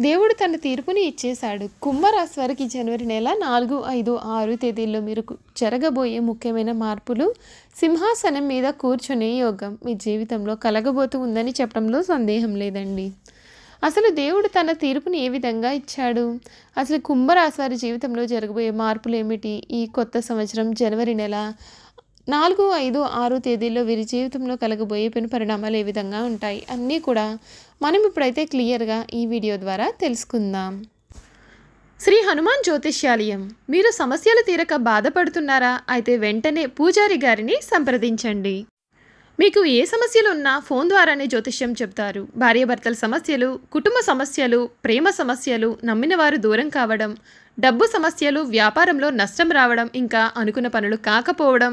దేవుడు తన తీర్పుని ఇచ్చేశాడు. కుంభరాశి వారికి జనవరి నెల నాలుగు ఐదు ఆరు తేదీల్లో మీరు జరగబోయే ముఖ్యమైన మార్పులు సింహాసనం మీద కూర్చునే యోగం మీ జీవితంలో కలగబోతూ ఉందని చెప్పడంలో సందేహం లేదండి. అసలు దేవుడు తన తీర్పుని ఏ విధంగా ఇచ్చాడు? అసలు కుంభరాశి వారి జీవితంలో జరగబోయే మార్పులు ఏమిటి? ఈ కొత్త సంవత్సరం జనవరి నెల నాలుగు ఐదు ఆరు తేదీల్లో వీరి జీవితంలో కలగబోయే పెను పరిణామాలు ఏ విధంగా ఉంటాయి? అన్నీ కూడా మనం ఇప్పుడైతే క్లియర్గా ఈ వీడియో ద్వారా తెలుసుకుందాం. శ్రీ హనుమాన్ జ్యోతిష్యాలయం మీరు సమస్యలు తీరక బాధపడుతున్నారా? అయితే వెంటనే పూజారి గారిని సంప్రదించండి. మీకు ఏ సమస్యలు ఉన్నా ఫోన్ ద్వారానే జ్యోతిష్యం చెప్తారు. భార్యాభర్తల సమస్యలు కుటుంబ సమస్యలు ప్రేమ సమస్యలు నమ్మిన వారు దూరం కావడం డబ్బు సమస్యలు వ్యాపారంలో నష్టం రావడం ఇంకా అనుకున్న పనులు కాకపోవడం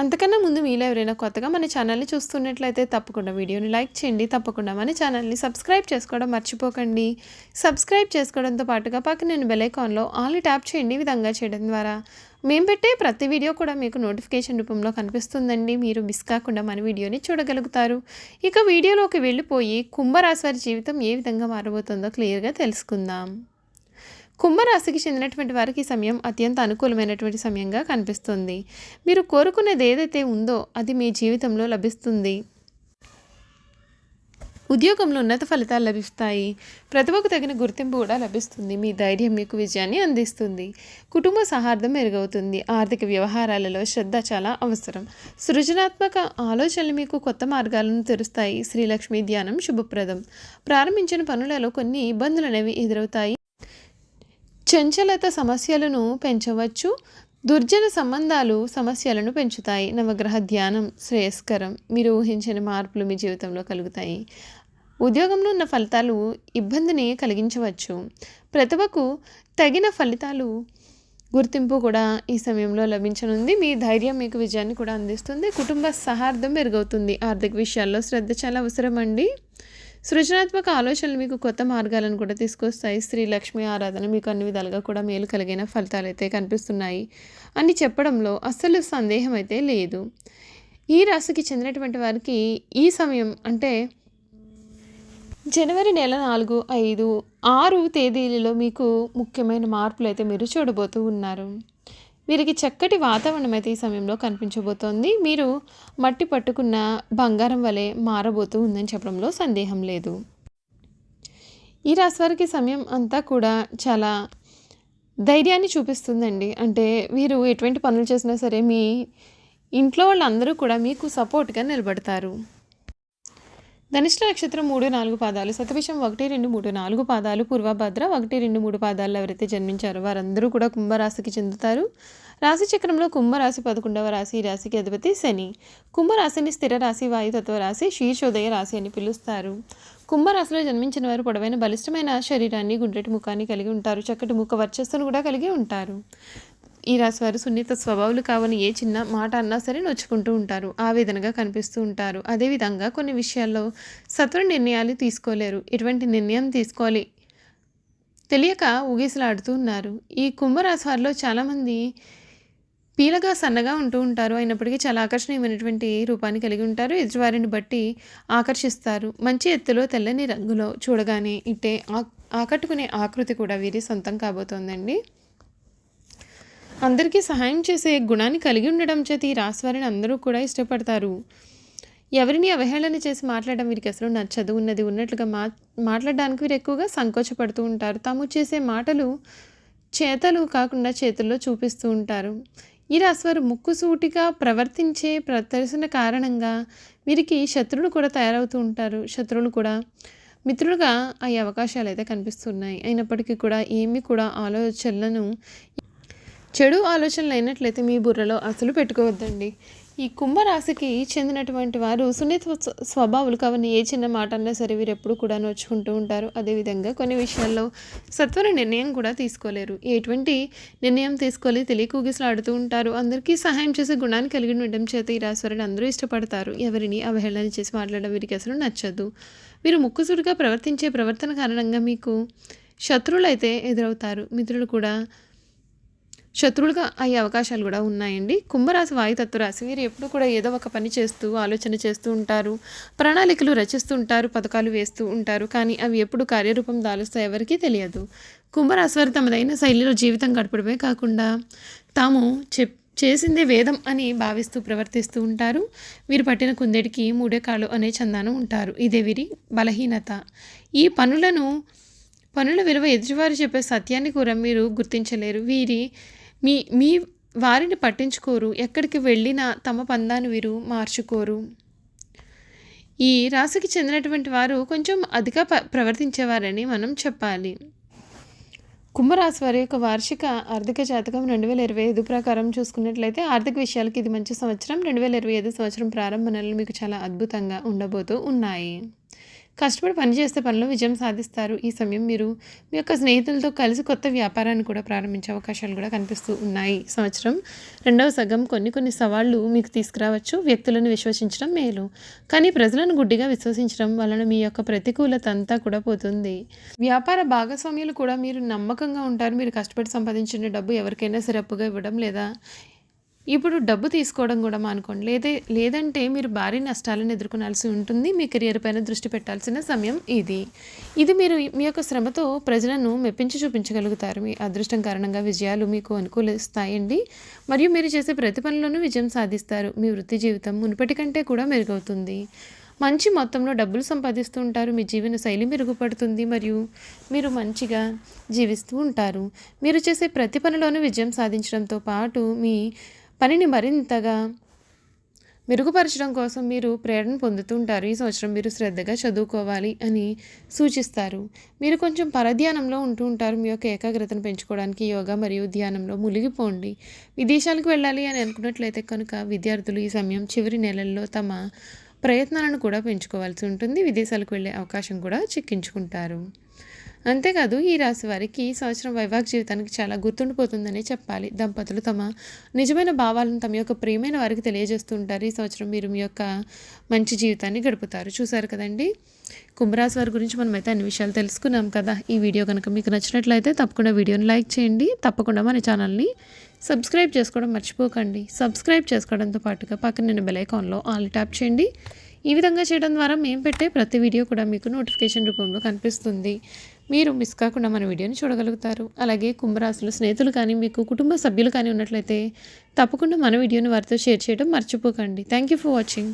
అంతకన్నా ముందు మీలో ఎవరైనా కొత్తగా మన ఛానల్ని చూస్తున్నట్లయితే తప్పకుండా వీడియోని లైక్ చేయండి. తప్పకుండా మన ఛానల్ని సబ్స్క్రైబ్ చేసుకోవడం మర్చిపోకండి. సబ్స్క్రైబ్ చేసుకోవడంతో పాటుగా పక్కన నేను బెలైకాన్లో ఆల్ ట్యాప్ చేయండి విధంగా చేయడం ద్వారా. మేము పెట్టే ప్రతి వీడియో కూడా మీకు నోటిఫికేషన్ రూపంలో కనిపిస్తుందండి. మీరు మిస్ కాకుండా మన వీడియోని చూడగలుగుతారు. ఇక వీడియోలోకి వెళ్ళిపోయి కుంభరాశి వారి జీవితం ఏ విధంగా మారబోతుందో క్లియర్గా తెలుసుకుందాం. కుంభరాశికి చెందినటువంటి వారికి ఈ సమయం అత్యంత అనుకూలమైనటువంటి సమయంగా కనిపిస్తుంది. మీరు కోరుకునేది ఏదైతే ఉందో అది మీ జీవితంలో లభిస్తుంది. ఉద్యోగంలో ఉన్నత ఫలితాలు లభిస్తాయి. ప్రతిభకు తగిన గుర్తింపు కూడా లభిస్తుంది. మీ ధైర్యం మీకు విజయాన్ని అందిస్తుంది. కుటుంబ సహార్థం మెరుగవుతుంది. ఆర్థిక వ్యవహారాలలో శ్రద్ధ చాలా అవసరం. సృజనాత్మక ఆలోచనలు మీకు కొత్త మార్గాలను తెరుస్తాయి. శ్రీలక్ష్మి ధ్యానం శుభప్రదం. ప్రారంభించిన పనులలో కొన్ని ఇబ్బందులు అనేవి ఎదురవుతాయి. చంచలత సమస్యలను పెంచవచ్చు. దుర్జన సంబంధాలు సమస్యలను పెంచుతాయి. నవగ్రహ ధ్యానం శ్రేయస్కరం. మీరు ఊహించిన మార్పులు మీ జీవితంలో కలుగుతాయి. ఉద్యోగంలో ఉన్న ఫలితాలు ఇబ్బందిని కలిగించవచ్చు. ప్రతిభకు తగిన ఫలితాలు గుర్తింపు కూడా ఈ సమయంలో లభించనుంది. మీ ధైర్యం మీకు విజయాన్ని కూడా అందిస్తుంది. కుటుంబ సహార్థం మెరుగవుతుంది ఆర్థిక విషయాల్లో శ్రద్ధ చాలా అవసరం అండి సృజనాత్మక ఆలోచనలు మీకు కొత్త మార్గాలను కూడా తీసుకొస్తాయి. శ్రీ లక్ష్మి ఆరాధన మీకు అన్ని విధాలుగా కూడా మేలు కలిగిన ఫలితాలు అయితే కనిపిస్తున్నాయి. అని చెప్పడంలో అస్సలు సందేహం అయితే లేదు. ఈ రాశికి చెందినటువంటి వారికి ఈ సమయం అంటే జనవరి నెల నాలుగు ఐదు ఆరు తేదీలలో మీకు ముఖ్యమైన మార్పులు అయితే మీరు చూడబోతూ ఉన్నారు. వీరికి చక్కటి వాతావరణం అయితే ఈ సమయంలో కనిపించబోతోంది. మీరు మట్టి పట్టుకున్న బంగారం వలె మారబోతూ ఉందని చెప్పడంలో సందేహం లేదు. ఈ రాశి వారికి సమయం అంతా కూడా చాలా ధైర్యాన్ని చూపిస్తుందండి. అంటే వీరు ఎటువంటి పనులు చేసినా సరే మీ ఇంట్లో వాళ్ళందరూ కూడా మీకు సపోర్ట్గా నిలబడతారు. ధనిష్ట నక్షత్రం మూడు నాలుగు పాదాలు శతభిషం ఒకటి రెండు మూడు నాలుగు పాదాలు పూర్వభద్ర ఒకటి రెండు మూడు పాదాలు ఎవరైతే జన్మించారో వారందరూ కూడా కుంభరాశికి చెందుతారు. రాశి చక్రంలో కుంభరాశి పదకొండవ రాశి ఈ రాశికి అధిపతి శని. కుంభరాశిని స్థిర రాశి వాయుతత్వ రాశి శీర్షోదయ రాశి అని పిలుస్తారు. కుంభరాశిలో జన్మించిన వారు పొడవైన బలిష్టమైన శరీరాన్ని గుండ్రటి ముఖాన్ని కలిగి ఉంటారు. చక్కటి ముఖ వర్చస్సును కూడా కలిగి ఉంటారు. ఈ రాశివారు సున్నిత స్వభావాలు కావని ఏ చిన్న మాట అన్నా సరే నొచ్చుకుంటూ ఉంటారు ఆవేదనగా కనిపిస్తూ ఉంటారు. అదేవిధంగా కొన్ని విషయాల్లో సత్వర నిర్ణయాలు తీసుకోలేరు. ఎటువంటి నిర్ణయం తీసుకోవాలి? తెలియక ఊగిసలాడుతూ ఉన్నారు. ఈ కుంభరాశి వారిలో చాలామంది పీలగా సన్నగా ఉంటూ ఉంటారు. అయినప్పటికీ చాలా ఆకర్షణీయమైనటువంటి రూపాన్ని కలిగి ఉంటారు. ఎదుటివారిని బట్టి ఆకర్షిస్తారు. మంచి ఎత్తులో తెల్లని రంగులో చూడగానే ఇట్టే ఆ- ఆకట్టుకునే ఆకృతి కూడా వీరి సొంతం కాబోతోందండి. అందరికీ సహాయం చేసే గుణాన్ని కలిగి ఉండడం చేత ఈ రాశి వారిని అందరూ కూడా ఇష్టపడతారు. ఎవరిని అవహేళన చేసి మాట్లాడడం వీరికి అసలు నచ్చదు. ఉన్నది ఉన్నట్లుగా మా మాట్లాడడానికి వీరు ఎక్కువగా సంకోచపడుతూ ఉంటారు. తాము చేసే మాటలు చేతలు కాకుండా చేతుల్లో చూపిస్తూ ఉంటారు. ఈ రాశివారు ముక్కుసూటిగా ప్రవర్తించే ప్రదర్శన కారణంగా వీరికి శత్రువులు కూడా తయారవుతూ ఉంటారు. శత్రువులు కూడా మిత్రులుగా అయ్యే అవకాశాలు అయితే కనిపిస్తున్నాయి. అయినప్పటికీ కూడా ఏమీ కూడా ఆలోచనలను చెడు ఆలోచనలు అయినట్లయితే మీ బుర్రలో అసలు పెట్టుకోవద్దండి. ఈ కుంభరాశికి చెందినటువంటి వారు సున్నిత స్వభావులు కావని ఏ చిన్న మాట అన్నా సరే వీరు ఎప్పుడు కూడా నోచుకుంటూ ఉంటారు. అదేవిధంగా కొన్ని విషయాల్లో సత్వర నిర్ణయం కూడా తీసుకోలేరు. ఎటువంటి నిర్ణయం తీసుకోలే తెలియక ఊగిసలాడుతూ ఉంటారు. అందరికీ సహాయం చేసే గుణాన్ని కలిగి ఉండడం చేత ఈ రాశివారిని అందరూ ఇష్టపడతారు. ఎవరిని అవహేళన చేసి మాట్లాడడం వీరికి అసలు నచ్చదు. వీరు ముక్కుసుడిగా ప్రవర్తించే ప్రవర్తన కారణంగా మీకు శత్రువులు అయితే ఎదురవుతారు. మిత్రులు కూడా శత్రువులుగా అయ్యే అవకాశాలు కూడా ఉన్నాయండి. కుంభరాశి వాయుతత్వ రాశి వీరు ఎప్పుడు కూడా ఏదో ఒక పని చేస్తూ ఆలోచన చేస్తూ ఉంటారు. ప్రణాళికలు రచిస్తూ ఉంటారు పథకాలు వేస్తూ ఉంటారు. కానీ అవి ఎప్పుడు కార్యరూపం దాలుస్తాయి ఎవరికీ తెలియదు. కుంభరాశి వారు తమదైన శైలిలో జీవితం గడపడమే కాకుండా తాము చెప్ చేసిందే వేదం అని భావిస్తూ ప్రవర్తిస్తూ ఉంటారు. వీరు పట్టిన కుందేటికి మూడే కాళ్ళు అనే చందానం ఉంటారు. ఇదే వీరి బలహీనత. ఈ పనులను పనుల విలువ ఎదుటివారు చెప్పే సత్యాన్ని కూడా మీరు గుర్తించలేరు. వీరి మీ మీ వారిని పట్టించుకోరు. ఎక్కడికి వెళ్ళినా తమ పందాన్ని వీరు మార్చుకోరు. ఈ రాశికి చెందినటువంటి వారు కొంచెం అధిక ప ప్రవర్తించేవారని మనం చెప్పాలి. కుంభరాశి వారి యొక్క వార్షిక ఆర్థిక జాతకం రెండు వేల ఇరవై ఐదు ప్రకారం చూసుకున్నట్లయితే ఆర్థిక విషయాలకి ఇది మంచి సంవత్సరం. రెండు వేల ఇరవై ఐదు సంవత్సరం ప్రారంభ నెలలు మీకు చాలా అద్భుతంగా ఉండబోతూ ఉన్నాయి. కష్టపడి పనిచేస్తే పనిలో విజయం సాధిస్తారు. ఈ సమయం మీరు మీ యొక్క స్నేహితులతో కలిసి కొత్త వ్యాపారాన్ని కూడా ప్రారంభించే అవకాశాలు కూడా కనిపిస్తూ ఉన్నాయి. సంవత్సరం రెండవ సగం కొన్ని కొన్ని సవాళ్ళు మీకు తీసుకురావచ్చు. వ్యక్తులను విశ్వసించడం మేలు. కానీ ప్రజలను గుడ్డిగా విశ్వసించడం వలన మీ యొక్క ప్రతికూలత అంతా కూడా పోతుంది. వ్యాపార భాగస్వామ్యులు కూడా మీరు నమ్మకంగా ఉంటారు. మీరు కష్టపడి సంపాదించిన డబ్బు ఎవరికైనా సిరప్పుగా ఇవ్వడం లేదా ఇప్పుడు డబ్బు తీసుకోవడం కూడా మానుకోండి. లేదే లేదంటే మీరు భారీ నష్టాలను ఎదుర్కొనాల్సి ఉంటుంది. మీ కెరియర్ పైన దృష్టి పెట్టాల్సిన సమయం ఇది. ఇది మీరు మీ యొక్క శ్రమతో ప్రజలను మెప్పించి చూపించగలుగుతారు. మీ అదృష్టం కారణంగా విజయాలు మీకు అనుకూలిస్తాయండి. మరియు మీరు చేసే ప్రతి పనిలోనూ విజయం సాధిస్తారు. మీ వృత్తి జీవితం మునుపటి కంటే కూడా మెరుగవుతుంది. మంచి మొత్తంలో డబ్బులు సంపాదిస్తూ ఉంటారు. మీ జీవన శైలి మెరుగుపడుతుంది. మరియు మీరు మంచిగా జీవిస్తూ ఉంటారు. మీరు చేసే ప్రతి పనిలోనూ విజయం సాధించడంతో పాటు మీ పనిని మరింతగా మెరుగుపరచడం కోసం మీరు ప్రేరణ పొందుతుంటారు. ఈ సంవత్సరం మీరు శ్రద్ధగా చదువుకోవాలి అని సూచిస్తారు. మీరు కొంచెం పరధ్యానంలో ఉంటూ ఉంటారు. మీ యొక్క ఏకాగ్రతను పెంచుకోవడానికి యోగా మరియు ధ్యానంలో మునిగిపోండి. విదేశాలకు వెళ్ళాలి అని అనుకున్నట్లయితే కనుక విద్యార్థులు ఈ సమయం చివరి నెలల్లో తమ ప్రయత్నాలను కూడా పెంచుకోవాల్సి ఉంటుంది. విదేశాలకు వెళ్ళే అవకాశం కూడా చిక్కించుకుంటారు. అంతేకాదు ఈ రాశి వారికి ఈ సంవత్సరం వైవాహిక జీవితానికి చాలా గుర్తుండిపోతుందని చెప్పాలి. దంపతులు తమ నిజమైన భావాలను తమ యొక్క ప్రియమైన వారికి తెలియజేస్తూ ఉంటారు ఈ సంవత్సరం మీరు మీ యొక్క మంచి జీవితాన్ని గడుపుతారు. చూసారు కదండి? కుంభరాశి వారి గురించి మనమైతే అన్ని విషయాలు తెలుసుకున్నాం కదా. ఈ వీడియో కనుక మీకు నచ్చినట్లయితే తప్పకుండా వీడియోని లైక్ చేయండి. తప్పకుండా మన ఛానల్ని సబ్స్క్రైబ్ చేసుకోవడం మర్చిపోకండి. సబ్స్క్రైబ్ చేసుకోవడంతో పాటుగా పక్కన నేను బెలైకాన్లో ఆల్ ట్యాప్ చేయండి. ఈ విధంగా చేయడం ద్వారా మేము పెట్టే ప్రతి వీడియో కూడా మీకు నోటిఫికేషన్ రూపంలో కనిపిస్తుంది. మీరు మిస్ కాకుండా మన వీడియోని చూడగలుగుతారు. అలాగే కుంభరాశులు స్నేహితులు కానీ మీకు కుటుంబ సభ్యులు కానీ ఉన్నట్లయితే తప్పకుండా మన వీడియోని వారితో షేర్ చేయడం మర్చిపోకండి. Thank you for watching